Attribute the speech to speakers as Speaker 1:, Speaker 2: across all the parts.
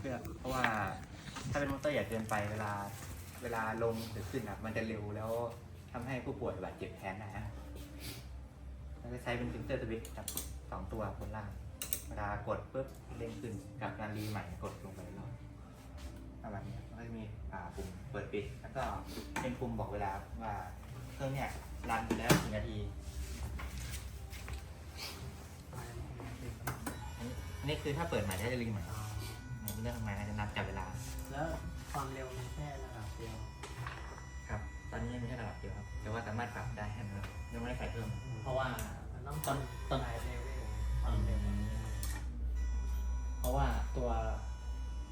Speaker 1: เพื่อเพราะว่าถ้าเป็นมอเตอร์ใหญ่เกินไปเวลาเวลาลงหรือขึ้นอะมันจะเร็วแล้วทำให้ผู้ป่วยบาดเจ็บแทนนะฮะแล้วก็ใช้เป็นฟิลเตอร์สวิตช์ครับสองตัวบนล่าง เวลากดปุ๊บเด้งขึ้นกับการรีใหม่กดลงไปรอบประมาณนี้ครับแล้วก็จะมีอ่าปุ่มเปิดปิด แล้วก็เป็นปุ่มบอกเวลาว่าเครื่องเนี่ยรันไปแล้วกี่นาที อันนี้คือถ้าเปิดใหม่ถ้จะรีใหม่ เรื่องทำงานจะนับจับเวลา
Speaker 2: แล้วความเร็วมันแค่ระดับเดียว
Speaker 1: ครับ ตอนนี้ยังมีแค่ระดับเดียวครับ แต่ว่าสามารถปรับได้ให้มันยังไม่ได้ใส่เพิ่ม
Speaker 3: เพราะว่า
Speaker 2: มันต้อง
Speaker 3: ตอนตอน
Speaker 2: หลายเลเวล
Speaker 3: อืมเพราะว่าตัว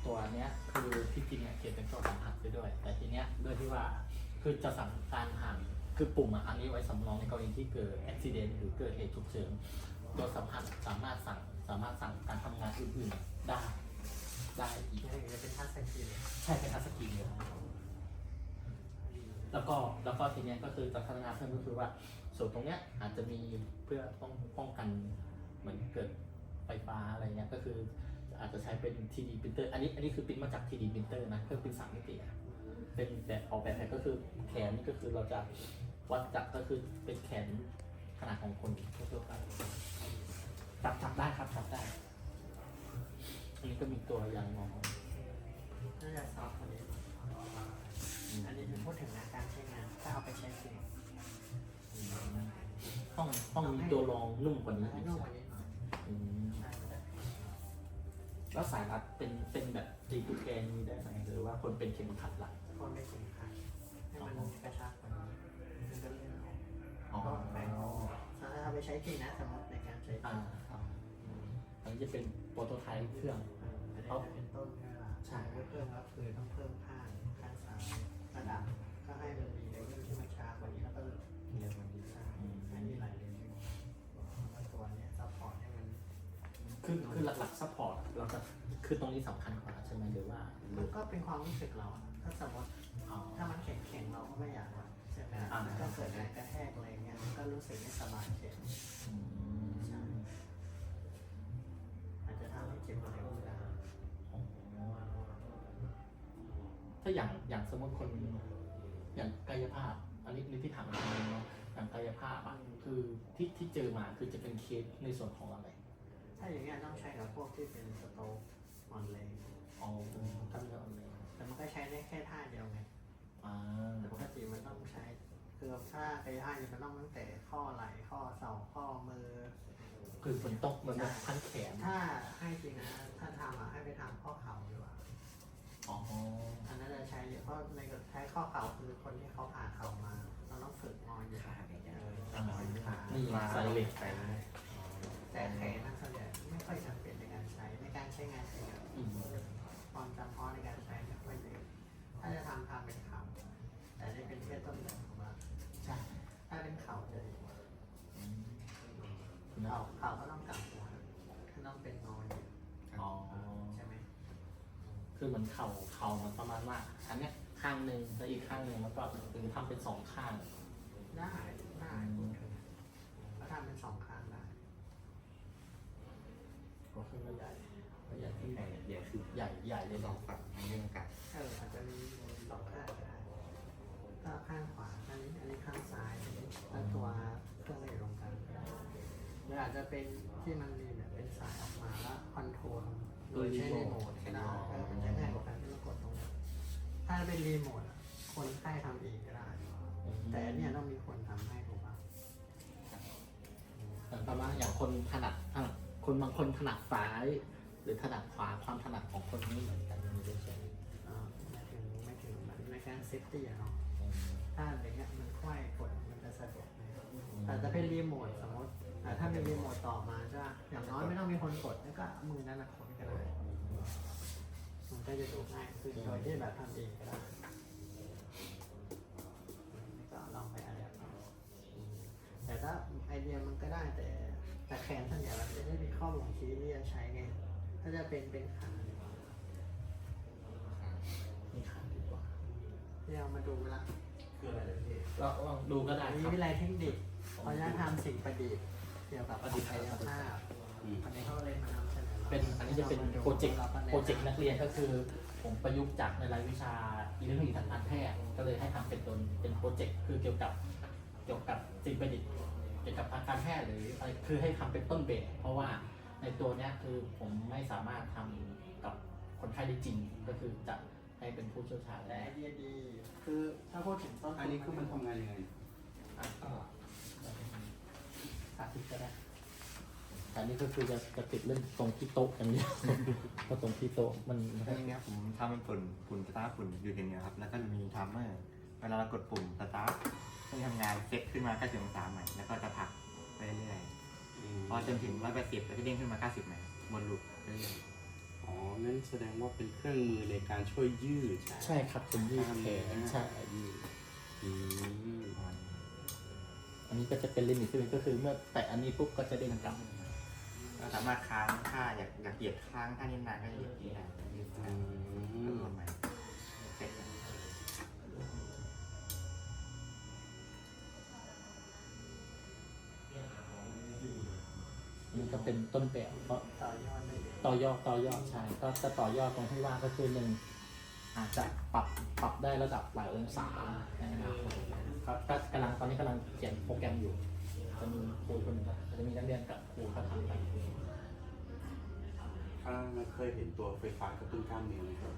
Speaker 3: ตัวเนี้ยคือที่จริงอะเขียนเป็นตัวสัมผัสไปด้วย แต่ทีเนี้ยด้วยที่ว่าคือจะสั่งการห่างคือปุ่มอะอันนี้ไว้สำรองในกรณีที่เกิดอุบิเหตุหรือเกิดเหตุฉุกเฉินตัวสัมผัสสามารถสั่งสามารถสั่งการทำงานอื่นๆได้ ได้อีก
Speaker 2: นี่จะเป็นทัชสกรีน
Speaker 3: ใช่เป็นทัชสกรีนเลยแล้วก็แล้วก็ทีเนี้ยก็คือจะพัฒนาเพิ่มก็คือว่าส่วนตรงเนี้ยอาจจะมีเพื่อป้องป้องกันเหมือนเกิดไฟฟ้าอะไรเงี้ยก็คืออาจจะใช้เป็น 3D printer อันนี้อันนี้คือปริ้นมาจาก 3D printer นะเครื่องปริ้นสามมิติอะเป็นแบบออกแบบแบบก็คือแขนนี่ก็คือเราจะวัดจากก็คือเป็นแขนขนาดของคนทั่วๆไปจับจับได้ครับจับได้อั นนี้ก็มีตัวอย่างมอง
Speaker 2: น่าจะซอฟต์กว่านี้อันนี้เป็นพูดถึงนะการใช้งาน ถ้าเอาไปใช้จริง
Speaker 3: ต้องต้องมีตัวรองนุ่มกว่านี้
Speaker 2: ให้
Speaker 3: อีก
Speaker 2: นุ่ม
Speaker 3: ใช่
Speaker 2: กว่านี้หน่อย
Speaker 3: อืม
Speaker 2: ใช่ได้
Speaker 3: แล้วสายรัดเป็นเป็นแบบตีกุญแจนี้ได้ไหมหรือว่าคนเป็นเข็มขัดหลัก
Speaker 2: คนไม่คุ้มค่าให้มันกระชับกว่านี้มันก็เลื่อนออก
Speaker 3: อ๋อ
Speaker 2: ก็แบ่งออกถ้าเอาไปใช้จริงนะสมมติในการใช้จริ
Speaker 3: อ่าง อันนี้จะเป็นโปรโตไทป์เครื่อง
Speaker 2: อันนี้จะเป็นต้นใช่ไหมล่ะ
Speaker 3: ใช่
Speaker 2: เพื่อเพิ่มก็คือต้องเพิ่มข้างข้างซ้ายระดับก็ให้มันมีเลเวลที่มันช้ากว่านี้แล้วก็เร็วกว่านี้ใช่อันนี้หลายเลเวลแล้วตัวเนี้ยซัพพอร์ตให้มัน
Speaker 3: คือคือหลักๆซัพพอร์ตเราจะคือตรงนี้สำคัญกว่าใช่ไหมหรือว่าหรื
Speaker 2: มั
Speaker 3: อน
Speaker 2: ก็เป็นความรู้สึกเราอะถ้าสมมติ
Speaker 3: อ๋อ
Speaker 2: ถ้ามันแข็งๆเราก็ไม่อยากวัดใช่ไหม
Speaker 3: อ่า
Speaker 2: มันก็เกิดแรงกระแทกอะไรเงี้ยมันก็รู้สึกไม่สบายเจ็
Speaker 3: ม
Speaker 2: ใช่อาจ จะทำให้เจ็บเร็วได้
Speaker 3: อ๋อถ้าอย่างอย่างสมมติคนอย่างกายภาพอันนี้นี่ที่ถามมาเนาะอย่างกายภาพอะคือที่ที่เจอมาคือจะเป็นเคสในส่วนของอะไร
Speaker 2: ถ้าอย่างเงี้ยต้องใช้กับพวกที่เป็นสโตรกอ่อนแรง
Speaker 3: อ๋อกล้ามเนื้ออ่อนแรง
Speaker 2: แต่มันก็ใช้ได้แค่ท่าเดียวไง
Speaker 3: อ่า
Speaker 2: แต่ปกติมันต้องใช้คือถ้ากายภาพเนี่ยมันต้องตั้งแต่ข้อไหล่ข้อเข่าข้อมือ
Speaker 3: คือฝนตกเหมือนแบบพันแขน
Speaker 2: ถ้าให้จริงนะถ้าทำอะให้ไปทำข้อเข่าดีกว่า
Speaker 3: อ๋อ
Speaker 2: อันนั้นจะใช้เยอะเพราะในการใช้ข้อเข่าคือคนที่เขาผ่าเข่ามา เราต้องฝึกงอนอยู่
Speaker 1: ขาอย่างเงี้ย
Speaker 2: เออ
Speaker 3: อ่า
Speaker 2: ขา
Speaker 3: นี่ใส่เหล็ก
Speaker 1: ใส่เหล็ก
Speaker 2: แต่แขนนั่นส่วนใหญ่ไม่ค่อยจำเป็นในการใช้ในการใช้งานจริงอะ
Speaker 3: อืม
Speaker 2: ความจำเพาะในการใช้ไม่ค่อยเยอะถ้าจะทำทำเป็นเข่าแต่นี่เป็นแค่ต้นแบบของเรา
Speaker 3: ใช่
Speaker 2: ถ้าเป็นเข่าจะดีกว่า
Speaker 3: อืม
Speaker 2: เข่าเข่าก็ต้องกลับหัวต้องเป็นงอนอยู่
Speaker 3: อ๋อ
Speaker 2: ใช่ไหม
Speaker 3: คือเหมือนเข่าเข่ามันประมาณว่าอันเนี้ยข้างหนึ่งแล้วอีกข้างหนึ่งแล้วก็หรือทำเป็นสองข้าง
Speaker 2: ได้ได้พูดถึงก็ทำเป็นสองข้างได้
Speaker 3: ก็คือว่าใหญ่ว่าใหญ่ที่
Speaker 1: ใหญ่ใหญ่คือ
Speaker 3: ใหญ่ใหญ่เลย
Speaker 1: ส
Speaker 3: ส
Speaker 1: อ
Speaker 3: องง
Speaker 1: ฝั่งมันเรื่องกัน
Speaker 2: เอออาจจะมีสองข้างก็ได้ก็ข้างขวาอันนี้อันนี้ข้างซ้ายอันนี้แล้วตัวเครื่องเล่นลงกันก็ได้ หรืออาจจะเป็นที่มันมีแบบเป็นสายออกมาแล้วคอนโทรลโดยใช้รีโมทก็ได้เออมันจะง่ายกว่าการที่เรากดตรงนี้ถ้าเป็นรีโมทอะคนไข้ทำเองก็ได้ แต่อันเนี่ยต้องมีคนทำให้ถูกป่ะ
Speaker 3: เหมือนประมาณอย่างคนถนัดถนัดคนบางคนถนัดซ้าย หรือถนัดขวาความถนัดของคนไม่เหมือนกันมีด้วยใช่ไหม
Speaker 2: เออไม่ถึงไม่ถึงแบบในการเซฟตี้อะเนาะถ้าอย่างเงี้ยมันค่อยกดมันจะสะดวกไหมแต่จะเป็นรีโมทสมมติ อะถ้าเป็นรีโมทต่อมาจะอย่างน้อยไม่ต้องมีคนกดแล้วก็มือนั่นแหละกดก็ได้มันก็จะดูง่ายคือโดยที่แบบทำเองก็ได้ก็ลองไปอะไรเอาแต่ถ้าไอเดียมันก็ได้แต่แต่แขนส่วนใหญ่เราจะได้มีข้อบ่งชี้ที่จะใช้ไง ถ้าจะเป็นเป็นขาดีกว่า
Speaker 3: มีขาดีกว่า
Speaker 2: ที่เอามาดูเวลา
Speaker 3: เราลองดูก็ได้
Speaker 2: อัน
Speaker 3: ค
Speaker 2: นี้
Speaker 3: รับ
Speaker 2: วิไลเทคนิคเขาจะทำสิ่งประดิษฐ์ เกี่ยวกับประดิษฐ์กายภาพ
Speaker 3: อืม
Speaker 2: วันนี้เขาเลยมานำเสนอ
Speaker 3: เป็นอันนี้จะเป็นโปรเจกต์โปรเจกต์นักเรียนก็คือ ผมประยุกต์จากในรายวิชาอิเล็กทรอนิกส์ทางการแพทย์ก็เลยให้ทำเป็นตัวเป็นโปรเจกต์คือเกี่ยวกับเกี่ยวกับสิ่งประดิษฐ์เกี่ยวกับทางการแพทย์หรืออะไรคือให้ทำเป็นต้นแบบเพราะว่าในตัวเนี้ยคือผมไม่สามารถทำกับคนไข้ได้จริงก็คือจะให้เป็นผู้เชี่ยวชาญ
Speaker 2: แต่
Speaker 3: และ
Speaker 2: ไอเดียดีคือถ้าพูดถึงต้นทุ
Speaker 4: อันนี้คือมันทำงานยังไง
Speaker 3: อะก็ สาธิตก็ได้แต่อันนี้ก็คือจะจะติดเรื่องตรงที่โต๊ะอย่างเดียวเพราะตรงที่โต๊ะมัน
Speaker 1: เรื่องเนี้ยผมทำเป็นฝุ่นฝุ่นสตาร์ทฝุ่นอยู่อย่างเดียวครับ แล้วก็มีไทม์เมอร์ เวลาเรากดปุ่มสตาร์ทเครื่องทำงานเซ็ตขึ้นมา90องศาใหม่ แล้วก็จะผลักไปเรื่อยๆพอจนถึง180แล้วก็เด้งขึ้นมา 90ใหม่วนลูปเรื่อย
Speaker 4: อ๋อ นั่นแสดงว่าเป็นเครื่องมือในการช่วยยืด
Speaker 3: ใช่ครับเป็นยืดแขนใช่ยืด
Speaker 4: อืม
Speaker 1: ๆประมาณนี้
Speaker 3: อันนี้ก็จะเป็นลิมิตซึ่งก็คือเมื่อแตะอันนี้ปุ๊บก็จะเด้งกลับ
Speaker 1: ก็สามารถค้างค่าอยากอยากเหยียดค้างค่านี้นานก็เหยียดที่ได้ยืด
Speaker 4: อื
Speaker 1: ได้ก็รวม
Speaker 4: ม
Speaker 1: ใหม่เสร็จแล้ว
Speaker 3: อันนี้ก็เป็นต้นแบบเพราะ
Speaker 2: ต่อยอด
Speaker 3: ต่อยอดต่อยอดใช่ก็จะต่อยอดตรงที่ว่าก็คือหนึ่ง อาจจะปรับปรับได้ระดับหลายองศาในอนาคตครับก็กำลังตอนนี้กำลังเขียนโปรแกรมอยู่ จะมีครูคนหนึงจะมีนักเรียนกับครูเขาทำกัน
Speaker 4: ถ้าเคยเห็นตัวไฟฟ้ากระตุ้นกล้ามเนื้อไหมครับ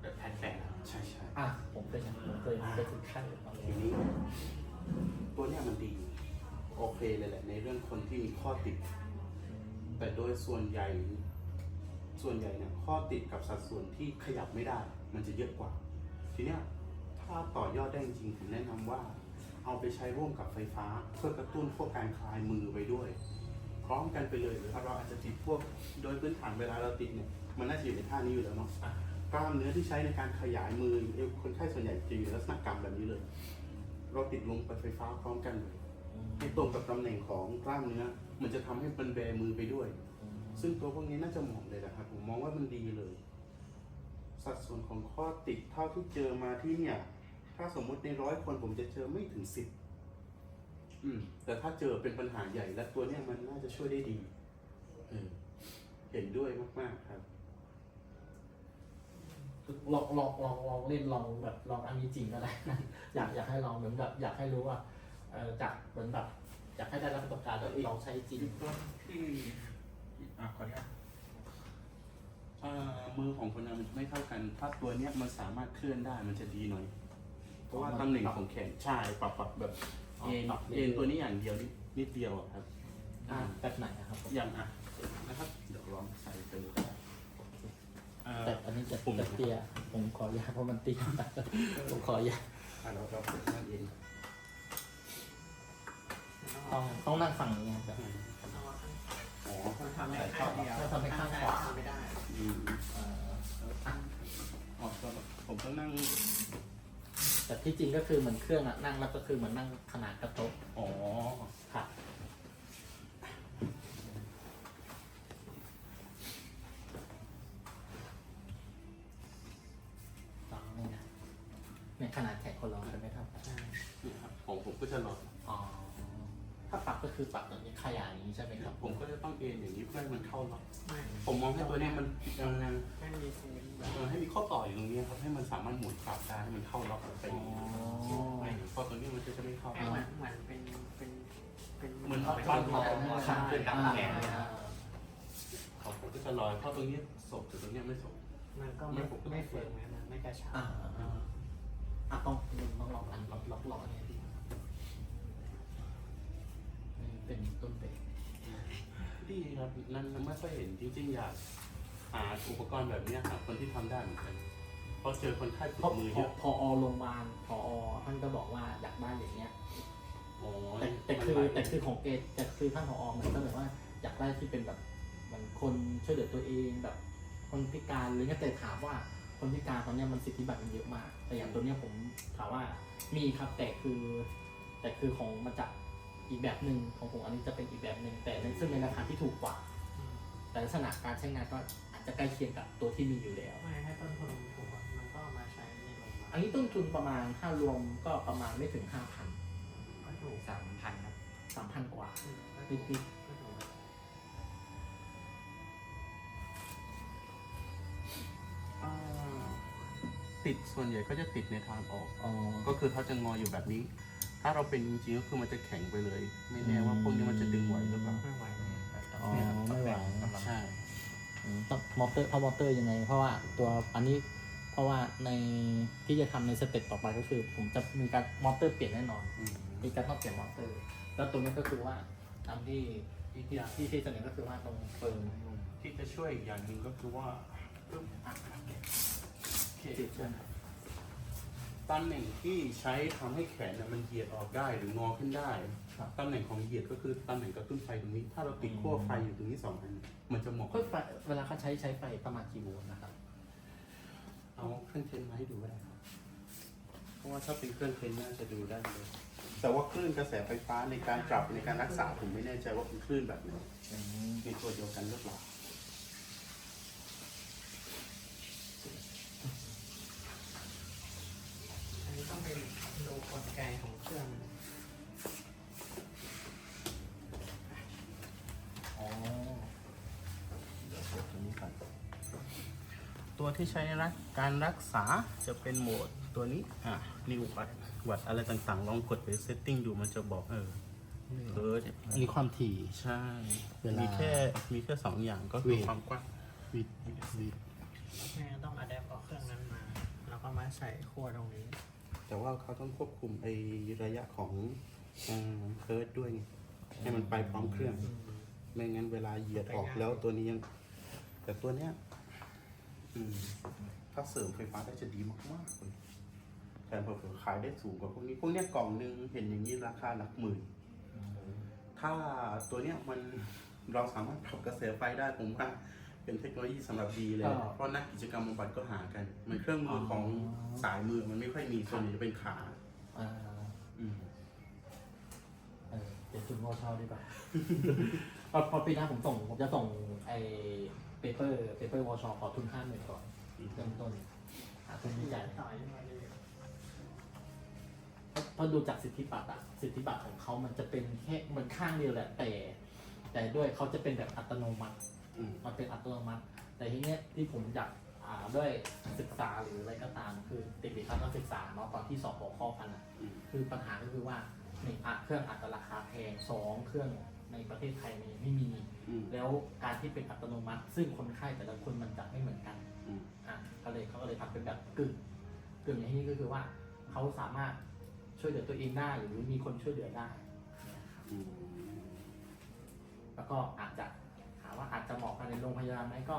Speaker 1: แบบแผ่นแฝง
Speaker 4: ใช่ใช่
Speaker 3: อะผมเคยเห็นผมเคยไปถึงขั้นตอน
Speaker 4: ที
Speaker 3: นี้
Speaker 4: นี้ ตัวเนี้ยมันดีโอเคเลยแหละในเรื่องคนที่มีข้อติด แต่โดยส่วนใหญ่ ส่วนใหญ่เนี่ยข้อติดกับสัดส่วนที่ขยับไม่ได้ มันจะเยอะกว่า ทีเนี้ยถ้าต่อยอดได้จริงๆผมแนะนำว่า เอาไปใช้ร่วมกับไฟฟ้า เพื่อกระตุ้นพวกการคลายมือไปด้วย พร้อมกันไปเลยหรือเราอาจจะติดพวกโดยพื้นฐานเวลาเราติดเนี่ยมันน่าจะอยู่ในท่านี้อยู่แล้วเนาะกล้ามเนื้อที่ใช้ในการขยายมือเอวคนไข้ส่วนใหญ่จะอยู่ในลักษณะกรรมแบบนี้เลย เราติดลงไปไฟฟ้าพร้อมกันเลยให้ตรงกับตำแหน่งของกล้ามเนื้อ มันจะทำให้มันแบมือไปด้วย ซึ่งตัวพวกนี้น่าจะเหมาะเลยนะครับผมมองว่ามันดีเลย สัดส่วนของข้อติดเท่าที่เจอมาที่เนี่ย ถ้าสมมุติในร้อยคนผมจะเจอไม่ถึงสิบอืม แต่ถ้าเจอเป็นปัญหาใหญ่และตัวเนี้ยมันน่าจะช่วยได้ดีเออเห็นด้วยมากๆครับ
Speaker 3: ลองลองลองลองเล่นลองแบบลองอันนี้จริงก็ได้ อยากอยากให้ลองเหมือนแบบอยากให้รู้ว่าเออจากเหมือนแบบ อยากให้ได้รับประสบการณ์แบบลองใช้จริง
Speaker 4: ที่ อะขออนุญาตเอ่อมือของคนเรามันไม่เท่ากัน ถ้าตัวเนี้ยมันสามารถเคลื่อนได้มันจะดีหน่อย เพราะว่าตำแหน่งของแขนใช่ปรับปรับแบบ
Speaker 3: อ๋อ
Speaker 4: เอ็น
Speaker 3: ปรับเรื่อยๆ
Speaker 4: เอ็นตัวนี้อย่างเดียวนิดนิดเดียวอะครับ
Speaker 3: อ่าแบบไหนนะครับผม
Speaker 4: อย่างอะนะครับเดี๋ยวลองใส่ไปดูเอ่อ
Speaker 3: แต่อันนี้จะ
Speaker 4: ปุ่ม
Speaker 3: จะเตี้ยผมขออนุญาตเพราะมันเตี้ยผมขออนุญาต
Speaker 4: อะเราเราฝึกนั่นเอง
Speaker 3: ต้องต้องนั่งฝั่งนี้ครับ
Speaker 4: อ๋อ
Speaker 2: มัน ทำได้ข้างเดียว
Speaker 3: ถ้าทำให้ข้างขวา
Speaker 2: ทำไม่ได้
Speaker 4: อืม
Speaker 3: เอ่ออะ
Speaker 4: อ๋อก็ผมต้องนั่ง
Speaker 3: แต่ที่จริงก็คือเหมือนเครื่องอะนั่งแล้วก็คือเหมือนนั่งขนาดกระโต๊ะ
Speaker 4: อ๋อ
Speaker 3: ราะ
Speaker 4: ตัวนี้มันจะไม่เข้า
Speaker 2: เหมือนเหมือนเป็นเป็นเป็น
Speaker 4: เหมือน
Speaker 2: เป็น
Speaker 4: บ้าน
Speaker 2: ค
Speaker 4: เรา
Speaker 2: อ
Speaker 1: ข้างขึ้นกับแขน
Speaker 3: อ่า
Speaker 4: ของผมก็จะลอยเพราะตรงนี้ศพแต่ตรงเนี้ยไม่ศพ
Speaker 2: มันก็ไม่ไม่เฟิร์มไงมันไม่กระชับ
Speaker 3: อ่าอ่าอะต้องต้องลองอันลองลองลองอันนี้ดินี่เป็นต้นแบบ
Speaker 4: ดีครับนั่นไม่ค่อยเห็นจริงๆอยากหาอุปกรณ์แบบเนี้ยหาคนที่ทำได้เหมือนกัน เพราะเจอคนไข้ติ
Speaker 3: พอ
Speaker 4: ดมือ
Speaker 3: พ
Speaker 4: เย
Speaker 3: อ
Speaker 4: อะ
Speaker 3: พอโรงพยาบาลพอท่านก็บอกว่าอยากได้อย่างเงี้ย
Speaker 4: อ๋อ
Speaker 3: แต่แต่คือแต่คือของเกตแต่คือท่านผอมันก็แบบว่าอยากได้ที่เป็นแบบเหมือนคนช่วยเหลือตัวเองแบบ คนพิการหรือเงี้ยแต่ถามว่าคนพิการตอนเนี้ยมันสิทธิบัตรมันเยอะมาก แต่อย่างตัวเนี้ยผมถามว่ามีครับแต่คือ แต่คือของมาจากอีกแบบหนึ่งของผมอันนี้จะเป็นอีกแบบหนึ่งแต่ในซึ่งในราคาที่ถูกกว่า แต่ลักษณะการใช้งานก็อาจจะใกล้เคียงกับตัวที่มีอยู่แล้ว
Speaker 2: ไม่ให้ต้นทุนถูกอะมันก็ อัน
Speaker 3: นี้ต้นทุนประมาณถ้ารวมก็ประมาณไม่ถึงห้าพัน
Speaker 2: ก็ถูก
Speaker 1: สามพันนะ
Speaker 3: สามพันกว่านิด
Speaker 4: ติดส่วนใหญ่ก็จะติดในทางออก
Speaker 3: อ
Speaker 4: ก็คือเขาจะงออยู่แบบนี้ ถ้าเราเป็นจริงก็คือมันจะแข็งไปเลย ไม่แน่ว่าพวกนี้มันจะดึงไหวหรือเปล่า
Speaker 2: ไม่ไหว
Speaker 3: ไม่ไหว
Speaker 4: ใช่
Speaker 3: ต้องมอเตอร์เพราะมอเตอร์ยังไง เพราะว่าตัวอันนี้ เพราะว่าในที่จะทำในสเต็ปต่อไปก็คือ ผมจะมีการมอเตอร์เปลี่ยนแน่นอน
Speaker 4: อืม
Speaker 3: มีการต้องเปลี่ยนมอเตอร์ แล้วตัวนี้ก็คือว่าตามที่ที่ที่ที่ที่เสนอก็คือว่าตรงเฟิร์ม
Speaker 4: ที่จะช่วยอีกอย่างหนึ่งก็คือว่าปึ๊บอะโอเค
Speaker 3: ติดใช่ไหมครับ
Speaker 4: ตำแหน่งที่ใช้ทำให้แขนน่ะมันเหยียดออกได้หรืองอขึ้นได้
Speaker 3: ครับ
Speaker 4: ตำแหน่งของเหยียดก็คือตำแหน่งกระตุ้นไฟตรงนี้ ถ้าเราติดขั้วไฟอยู่ตรงนี้สองอันมันจะเหมาะ
Speaker 3: เฮ้ยไฟเวลาเขาใช้ใช้ไฟประมาณกี่โวลต์นะครับ
Speaker 4: เอาเครื่องเทนมาให้ดูก็ได้ครับเพราะว่าถ้าเป็นเครื่องเทนน่าจะดูได้เลย แต่ว่าคลื่นกระแสไฟฟ้าในการปรับในการรักษาผมไม่แน่ใจว่าเป็นคลื่นแบบไหนในตัวเดียวกันหรือเปล่า
Speaker 2: อันนี้ต้องเป็นดูกลไกของเครื่อง
Speaker 3: อ๋อ
Speaker 4: เดี๋ยวกดตัวนี้ก่อนตัว ที่ใช้ในรักการรักษาจะเป็นโหมดตัวนี้ อะนิววัดวัดอะไรต่างๆ ลองกดไปเซตติ้งดูมันจะบอกเออเออ
Speaker 3: อันนี้ความถี่
Speaker 4: ใช่
Speaker 3: เวลามี
Speaker 4: มีแค่มีแค่สองอย่างก็คือ
Speaker 3: เวท
Speaker 4: ความกว้าง
Speaker 3: วิดวิด
Speaker 2: แม่ต้องอะแดปเอาเครื่องนั้นมา แล้วก็มาใส่ขั้วตรงนี้
Speaker 4: แต่ว่าเขาต้องควบคุมไอระยะของเคิร์ดด้วยไงให้มันไปพร้อมเครื่อง ไม่งั้นเวลาเหยียดออกแล้วตัวนี้ยัง แต่ตัวเนี้ยอืม ถ้าเสริมไฟฟ้าได้จะดีมากๆเลยแถมเผื่อๆขายได้สูงกว่าพวกนี้ พวกเนี้ยกล่องหนึงเห็นอย่างนี้ราคาหลักหมื่น ถ้าตัวเนี้ยมันเราสามารถปรับกระแสไฟได้ผมว่าเป็นเทคโนโลยีสำหรับดีเลย เพราะนักกิจกรรมบำบัดก็หากันเหมันเครื่องมือของสายมือมันไม่ค่อยมีส่วนใหญ่จะเป็นขา
Speaker 3: อ่า
Speaker 4: อืม
Speaker 3: เออเดี๋ยวจุดโมเช่าดีกว่าพอพอปีหน้าผมส่งผมจะส่งไอ้ เปเปอร์เปเปอร์วอชขอทุนห้าหมื่นก่อนเริ่มต้นหาทุนวิจัย
Speaker 2: ต่อยมาดี
Speaker 3: เพราะเพราะดูจากสิทธิบัตรอะสิทธิบัตรของเขามันจะเป็นแค่มันข้างเดียวแหละแต่ แต่ด้วยเขาจะเป็นแบบอัตโนมัติ
Speaker 4: อืม
Speaker 3: มันเป็นอัตโนมัติ แต่ทีเนี้ยที่ผมอยากอ่าด้วยศึกษาหรืออะไรก็ตามคือเด็กๆเขาต้องศึกษาเนาะตอนที่สอบหัวข้อกันอะ
Speaker 4: อืม
Speaker 3: คือปัญหาก็คือว่าหนึ่งอะเครื่องอาจจะราคาแพงสองเครื่อง ในประเทศไทยเนี่ยไม่มี
Speaker 4: อืม
Speaker 3: แล้วการที่เป็นอัตโนมัติ ซึ่งคนไข้แต่ละคนมันจะไม่เหมือนกัน
Speaker 4: อืม
Speaker 3: อะก็เลยเขาก็เลยทำเป็นแบบกึ่งกึ่งในที่นี้ก็คือว่าเขาสามารถช่วยเหลือตัวเองได้หรือมีคนช่วยเหลือได้
Speaker 4: อืม
Speaker 3: แล้วก็อาจจะถามว่าอาจจะเหมาะกันในโรงพยาบาลไหมก็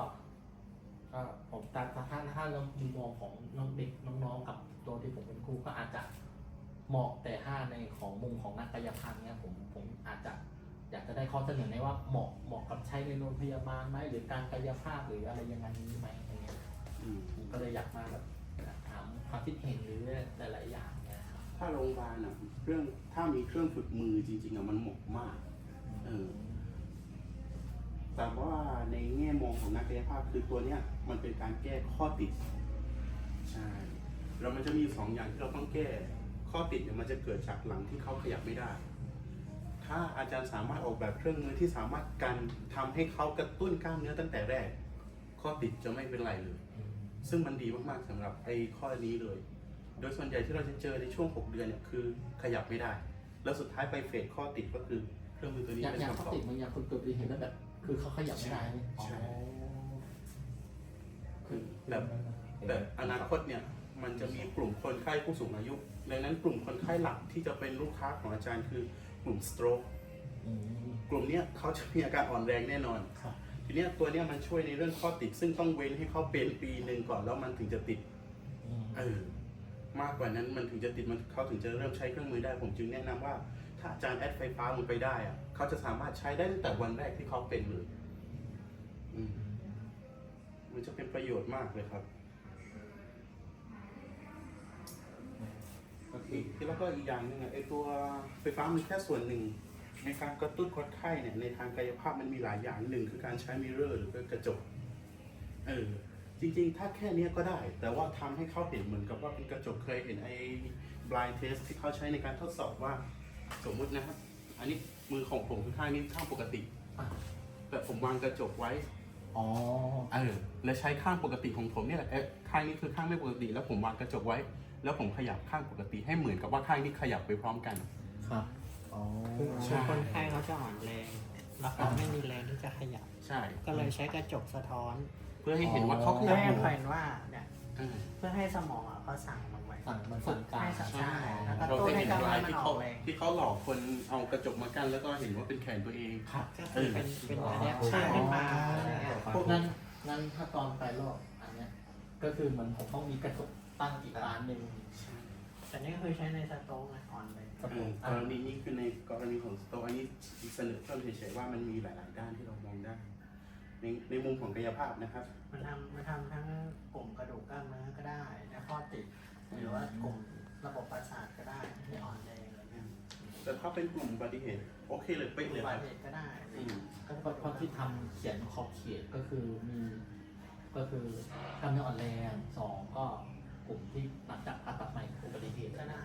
Speaker 3: ก็ผมแต่ถ้าถ้าถ้าเรามุมมองของน้องเด็กน้องๆกับตัวที่ผมเป็นครูก็อาจจะเหมาะแต่ถ้าในของมุมของนักกายภาพเนี่ยผมผมอาจจะ อยากจะได้ข้อเสนอในว่าเหมาะเหมาะกับใช้ในโรงพยาบาลไหมหรือการกายภาพหรืออะไรยังไงนี้ไหมอะไรเงี้ย
Speaker 4: อืม
Speaker 3: ผมก็เลยอยากมาแบบถามความคิดเห็นหรือหลายๆอย่างเนี่ยครับ
Speaker 4: ถ้าโรงพยาบาลอะเครื่องถ้ามีเครื่องฝึกมือจริงๆอะมันเหมาะมาก เออ แต่ว่าในแง่มองของนักกายภาพคือตัวเนี้ยมันเป็นการแก้ข้อติด ใช่แล้วมันจะมีสองอย่างที่เราต้องแก้ ข้อติดเนี่ยมันจะเกิดจากหลังที่เขาขยับไม่ได้ ถ้าอาจารย์สามารถออกแบบเครื่องมือที่สามารถกันทำให้เขากระตุ้นกล้ามเนื้อตั้งแต่แรก ข้อติดจะไม่เป็นไรเลย ซึ่งมันดีมากๆสำหรับไอ้ข้อนี้เลย โดยส่วนใหญ่ที่เราจะเจอในช่วง 6 เดือนเนี่ยคือขยับไม่ได้ แล้วสุดท้ายไปเฟสข้อติดก็คือเครื่องมือตัวนี้
Speaker 3: อย่าง
Speaker 4: เป็น
Speaker 3: อย่าง
Speaker 4: คำ
Speaker 3: เขา
Speaker 4: ตอบ
Speaker 3: ติดบางอย่างคนเกิดอุบัติเหตุแล้วแบบคือเขาขยับไม่ได้นี่อ๋อ
Speaker 4: ใช่
Speaker 3: คือ
Speaker 4: แบบแต่อนาคตเนี่ยมันจะมีกลุ่มคนไข้ผู้สูงอายุดังนั้นกลุ่มคนไข้หลักที่จะเป็นลูกค้าของอาจารย์คือ กลุ่มสโตรก
Speaker 3: อืม
Speaker 4: กลุ่มเนี้ยเขาจะมีอาการอ่อนแรงแน่นอน
Speaker 3: ครับ
Speaker 4: ทีเนี้ยตัวเนี้ยมันช่วยในเรื่องข้อติด ซึ่งต้องเว้นให้เขาเป็นปีหนึ่งก่อนแล้วมันถึงจะติด
Speaker 3: อืม
Speaker 4: เออ มากกว่านั้นมันถึงจะติดมันเขาถึงจะเริ่มใช้เครื่องมือได้ ผมจึงแนะนำว่า ถ้าอาจารย์แอดไฟฟ้าลงไปได้อะเขาจะสามารถใช้ได้ตั้งแต่วันแรกที่เขาเป็นเลย อืมมันจะเป็นประโยชน์มากเลยครับ แล้วก็อีกอย่างหนึ่งอะไอตัวไฟฟ้ามันแค่ส่วนหนึ่ง ในการกระตุ้นคนไข้เนี่ยในทางกายภาพมันมีหลายอย่างหนึ่งคือการใช้มิเรอร์หรือกระจกเออจริงๆ ถ้าแค่เนี้ยก็ได้ แต่ว่าทำให้เขาเห็นเหมือนกับว่าเป็นกระจกเคยเห็นไอ้ blind test ที่เขาใช้ในการทดสอบว่าสมมุตินะครับ อันนี้มือของผมคือข้างนี้ข้างปกติ
Speaker 3: อะ
Speaker 4: แต่ผมวางกระจกไว้
Speaker 3: อ๋อ
Speaker 4: เออ แล้วใช้ข้างปกติของผมเนี่ยแหละเอ๊ะข้างนี้คือข้างไม่ปกติ แล้วผมวางกระจกไว้ แล้วผมขยับข้างปกติให้เหมือนกับว่าข้างนี้ขยับไปพร้อมกัน
Speaker 3: ครับอ๋อ
Speaker 2: คือ
Speaker 4: ใช่
Speaker 2: คนไข้เขาจะอ่อนแรง แล้วเขาไม่มีแรงที่จะขยับ
Speaker 4: ใช่
Speaker 2: ก็เลยใช้กระจกสะท้อน
Speaker 4: เพื่อให้เห็นว่าเขาข
Speaker 2: เพื่
Speaker 4: ยั
Speaker 2: อบ
Speaker 4: อ
Speaker 2: ให้
Speaker 4: ยู่
Speaker 2: เห็นว่าเนี่ย
Speaker 4: เออ
Speaker 2: เพื่อให้สมองอะเขาสั่งลงไป
Speaker 3: สั่งมันสั่งการ
Speaker 2: ให้สั่ง
Speaker 4: ใช่
Speaker 2: แล้วก็
Speaker 4: เรา
Speaker 2: ตู้
Speaker 4: เคย
Speaker 2: ให้
Speaker 4: เห็น
Speaker 2: กล้าม
Speaker 4: ราย
Speaker 2: เนื้อมัน
Speaker 4: ที่
Speaker 2: อ
Speaker 4: เขา
Speaker 2: อกแรง
Speaker 4: ที่เขาหลอกคนเอากระจกมากั้นแล้วก็เห็นว่าเป็นแขนตัวเอง
Speaker 3: ครับ
Speaker 2: ก็คือเป็นเป็นอันเนี้ยใช่ขึ้นมาอะไรเงี้ย
Speaker 4: พวก
Speaker 3: งั้นงั้นถ้าตอนไปรอบอันเนี้ยก็คือเหมือนผมต้องมีกระจก ตั้งอีกร้านหนึ่ง
Speaker 2: แต่นี่ก็คือใช้ในสโต๊กนะอ่อนเลย
Speaker 3: ครับ
Speaker 4: เอ
Speaker 3: ผ
Speaker 4: อ
Speaker 3: ม
Speaker 4: กรณีนี้คือในกรณีของสโตร์อันนี้เสนอเพิ่มเฉยๆว่ามันมีหลาย ๆ ด้านที่เรามองได้ ในในมุมของกายภาพนะครับ
Speaker 2: มันทำมันทำทั้งกลุ่มกระดูกกล้ามเนื้อก็ได้และข้อติด หรือว่ากลุ่มระบบประสาทก็ได้ที่อ่อนแรงอะไรเงี้ย
Speaker 4: แต่ถ้าเป็นกลุ่มอุบัติเหตุโอเคเลย
Speaker 2: ก
Speaker 4: เป๊ะ
Speaker 2: ลุ่ม
Speaker 4: เลย
Speaker 2: อุ
Speaker 4: ค
Speaker 2: บั
Speaker 4: รับ
Speaker 2: ติเหตุก็ได้
Speaker 4: อืม
Speaker 2: ก็
Speaker 3: เพราะเพราะที่ทำเขียนขอบเขตก็คือมี ก็คือกล้ามเนื้ออ่อนแรงสองก็ก ลุ่มที่หลังจากผ่าตัดใหม่อุบัติเหตุ
Speaker 2: ก็ได้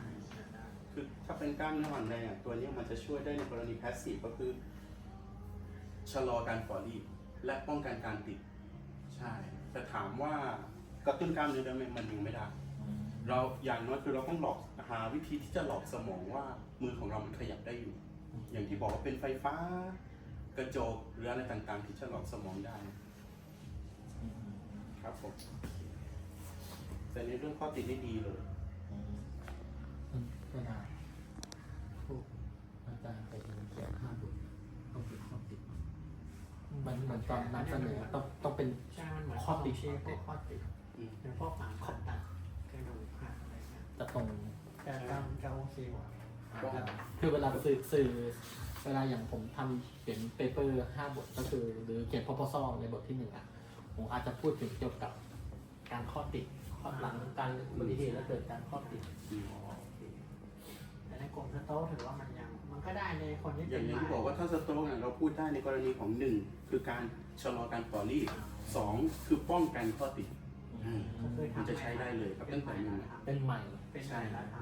Speaker 4: คือถ้าเป็นกล้ามเนื้ออ่อนแรงอะตัวนี้มันจะช่วยได้ในกรณีแพสซีฟก็คือ ชะลอการฝ่อรีบและป้องกันการติด ใช่ แต่ถามว่ากระตุ้นกล้ามเนื้อได้ไหมมันยังไม่ได้ เราอย่างน้อยคือเราต้องหลอกหาวิธีที่จะหลอกสมองว่ามือของเรามันขยับได้อยู่ อย่างที่บอกว่าเป็นไฟฟ้ากระจกหรืออะไรต่างๆ ที่จะหลอกสมองได้ครับผม แต่ในเรื่องข้อติดนี่ดีเลย
Speaker 3: อืมอืมก็ได้พวกอาจารย์ไปเรียนเขียนห้าบุญต้องเป็นข้อติดมันเหมือนตอนนำเสนอต้องต้องเป็น
Speaker 2: ใช่มันเหมือน
Speaker 3: ข้อติด
Speaker 2: ชี้พวกข้อติด
Speaker 4: อืม
Speaker 2: เป็นพวกฝังผ่าตัดกระดูกหักอะไรเงี้ย
Speaker 3: จะตรง
Speaker 2: จะจำจะโอเคกว่า
Speaker 3: คือเวลาสื่อสื่อเวลาอย่างผมทำเขียนเปเปอร์ห้าบทก็คือ หรือเขียน proposal ในบทที่หนึ่งอะผมอาจจะพูดถึงเกี่ยวกับการข้อติด ข้อหลังการอุบัติเหตุแล้วเกิดการข้อติด
Speaker 4: อืม
Speaker 2: แต่ในกลุ่มสโต๊กถือว่ามันยังมันก็ได้ในคนที่
Speaker 4: อ
Speaker 2: เป็
Speaker 4: ย่านง
Speaker 2: ให
Speaker 4: นี้
Speaker 2: ม่
Speaker 4: ที่บอกว่าถ้าสโตรกเนี่ยเราพูดได้ในกรณีของหนึ่งคือการชะลอการฝ่อรีบสองคือป้องกันข้อติดอืม
Speaker 2: ก็คือ
Speaker 4: มัน
Speaker 2: ทำ
Speaker 4: จะใช้ได้เลยครับตั้งแต่
Speaker 2: เป็น
Speaker 4: หนึ่ง
Speaker 2: ใหม่
Speaker 3: เป็นใหม่
Speaker 2: เป็นใหม่แล้วท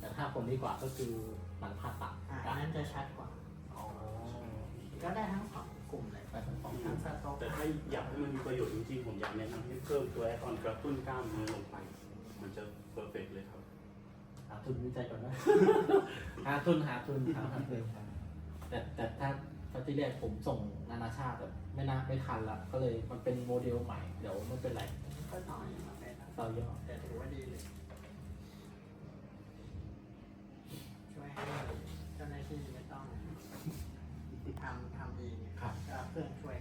Speaker 3: แต่ถ้าคนดีกว่าก็คือหลังผ่าตัดำ
Speaker 2: อ่าอันนั้นจะชัดกว่าก็ได้ทั้งสอง กลุ่มเลย
Speaker 3: ไปทั้งสอง
Speaker 2: ทั้งสโต๊ก
Speaker 4: แต่ถ้าอยากให้มันมีประโยชน์จริงๆผมอยากแนะนำให้เพิ่มตัวแอดออนกระตุ้นกล้ามเนื้อลงไป มันจะเพอร์เฟกเลยครับ
Speaker 3: หาทุนวิจัยก่อนนะ หาทุนหาทุนหาทุนแต่แต่ถ้าตอนที่แรกผมส่งนานาชาติแบบไม่น่าไม่ทันละก็เลยมันเป็นโมเดลใหม่ เดี๋ยวไม่เป็นไร
Speaker 2: ก็ต่อยมาเป็น
Speaker 3: เราย่อ
Speaker 2: แต่ถือว่าดีเลยช่วยให้เจ้าหน้าที่ไม่ต้องทำ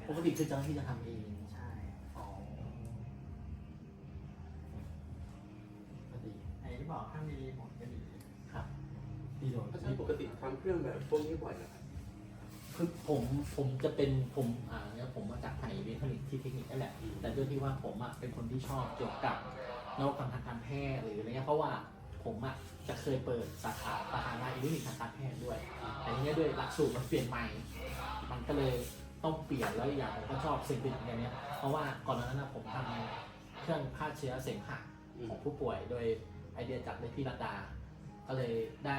Speaker 3: ปกติคือเจ้าหน้าที่จะทำเอง
Speaker 2: ใช่
Speaker 3: อ๋อก็ดี
Speaker 2: ไอ้ที่บอกถ้ามีรีโมทก็ดี
Speaker 3: ครับดีโดน
Speaker 4: ถ้าใช้ปกติทำเครื่องแบบพวกนี้บ่อยนะครับ
Speaker 3: คือผมผมจะเป็นผมอ่าเนี่ยผมมาจากไทยอิเล็กทรอนิกส์ที่เทคนิคนั่นแหละ แต่ด้วยที่ว่าผมอะเป็นคนที่ชอบเกี่ยวกับนวัตกรรมทางการแพทย์หรืออะไรเงี้ยเพราะว่าผมอะจะเคยเปิดสาขาสาขาด้านอิเล็กทรอนิกส์ทางการแพทย์ด้วยแต่ทีเนี้ยด้วยหลักสูตรมันเปลี่ยนใหม่ มันก็เลย ต้องเปลี่ยนแล้วอีกอย่างผมก็ชอบสิ่งเป็นอย่างเนี้ยเพราะว่าก่อนหน้านั้นนะผมทำเครื่องฆ่าเชื้อเสมหะของผู้ป่วย โดยไอเดียจากในพี่รัตดา ก็เลยได้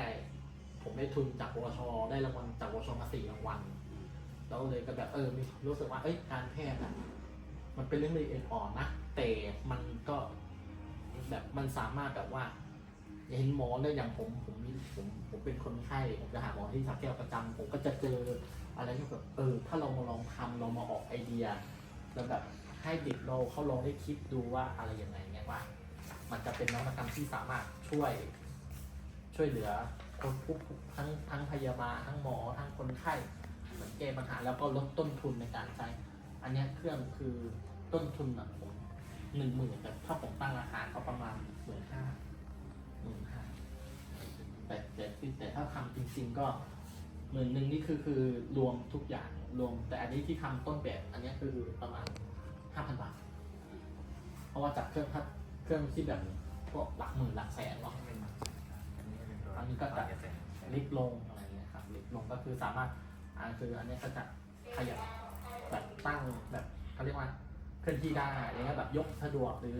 Speaker 3: ผมได้ทุนจากวชได้รางวัลจากวชมาสี่รางวัลแล้วเลยก็แบบเออมีรู้สึกว่าเอ้ยการแพทย์อะมันเป็นเรื่องละเอียดอ่อนนะแต่มันก็แบบมันสามารถแบบว่าเห็นหมอได้อย่างผมผมมีผมผมเป็นคนไข้ผมจะหาหมอที่สักแก้วประจำผมก็จะเจอ อะไรที่แบบเออ ถ้าเรามาลองทำเรามาออกไอเดียแล้วแบบให้เด็กเราเขาลองได้คิดดูว่าอะไรยังไงเงี้ยว่า มันจะเป็นนวัตกรรมที่สามารถช่วย ช่วยเหลือคนผู้ทั้งทั้งพยาบาลทั้งหมอทั้งคนไข้เหมือนแก้ปัญหาแล้วก็ลดต้นทุนในการใช้ อันนี้เครื่องคือต้นทุนอะผมหนึ่งหมื่นแต่ถ้าผมตั้งราคาก็ประมาณหมื่นห้าหมื่นห้าแต่แต่แต่ถ้าทำจริง ๆ ก็ หมื่นหนึ่งนี่คือคือรวมทุกอย่างรวม แต่อันนี้ที่ทำต้นแบบอันเนี้ยคือประมาณห้าพันบาท เพราะว่าจากเครื่องพัดเครื่องที่แบบพวกหลักหมื่นหลักแสนเนาะอันนี้ก็จะลิฟต์ลงอะไรเงี้ยครับลิฟต์ลงก็คือสามารถอ่าคืออันเนี้ยก็จะขยับแบบตั้งแบบเขาเรียกว่าเคลื่อนที่ได้อะไรเงี้ยแบบยกสะดวกหรือ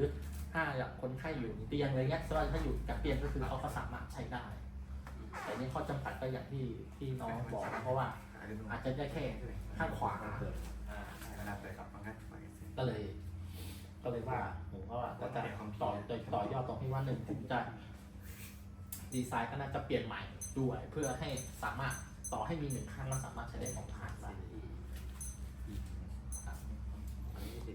Speaker 3: ถ้าอยากคนไข้อยู่เตียงอะไรเงี้ยสมมติถ้าอยู่กับเตียงก็คือเขาก็สามารถใช้ได้ แต่นี่ข้อจำกัดก็อย่างที่ที่น้องบอกนะเพราะว่าอาจจะได้แค่ข้างขวา
Speaker 1: เกิดอ่าเวลาเปิดกับฟังก์ชัน
Speaker 3: ก็เลย ก็เลยว่าผมก็ว่าก็จะต่อต่อต่อยอดตรงที่ว่าหนึ่งผมจะดีไซน์ก็น่าจะเปลี่ยนใหม่ด้วย เพื่อให้สามารถต่อให้มีหนึ่งข้างมันสามารถใช้ได้สองข้างได้